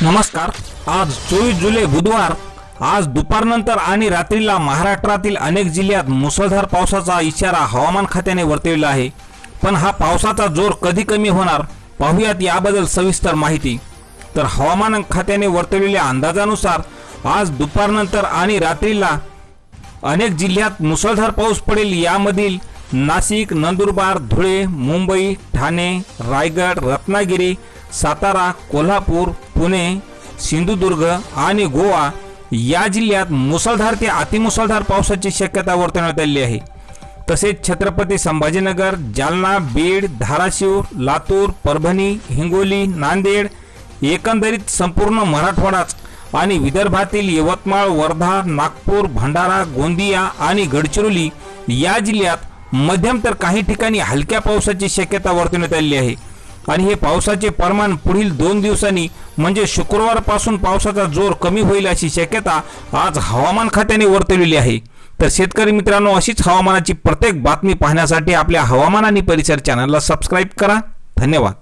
नमस्कार. आज चोवीस जुलै बुधवार. आज दुपारनंतर आणि रात्रीला महाराष्ट्रातील अनेक जिल्ह्यात मुसळधार पावसाचा इशारा हवामान खात्याने वर्तविला आहे. पण हा पावसाचा जोर कधी कमी होणार? पाहुयात याबद्दल सविस्तर माहिती. तर हवामान खात्याने वर्तवलेल्या अंदाजानुसार आज दुपारनंतर आणि रात्रीला अनेक जिल्ह्यात मुसळधार पाऊस पडेल. यामधील नाशिक नंदुरबार धुळे मुंबई ठाणे रायगड रत्नागिरी सातारा कोल्हापूर पुणे सिंधुदुर्ग आणि गोवा या जिल्ह्यात मुसळधार ते अतिमुसळधार पावसाची शक्यता वर्तवण्यात आली आहे. तसेच छत्रपती संभाजीनगर जालना बीड धाराशिव लातूर परभणी हिंगोली नांदेड एकंदरीत संपूर्ण मराठवाडाच आणि विदर्भातील यवतमाळ वर्धा नागपूर भंडारा गोंदिया आणि गडचिरोली या जिल्ह्यात मध्यम तर काही ठिकाणी हलक्या पावसाची शक्यता वर्तवण्यात आली आहे. आणि हे पावसाचे प्रमाण पुढील दोन दिवसांनी म्हणजे शुक्रवारपासून पावसाचा जोर कमी होईल अशी शक्यता आज हवामान खात्याने वर्तवलेली आहे. तर शेतकरी मित्रांनो अशीच हवामानाची प्रत्येक बातमी पाहण्यासाठी आपल्या हवामान आणि परिसर चॅनलला सबस्क्राईब करा. धन्यवाद.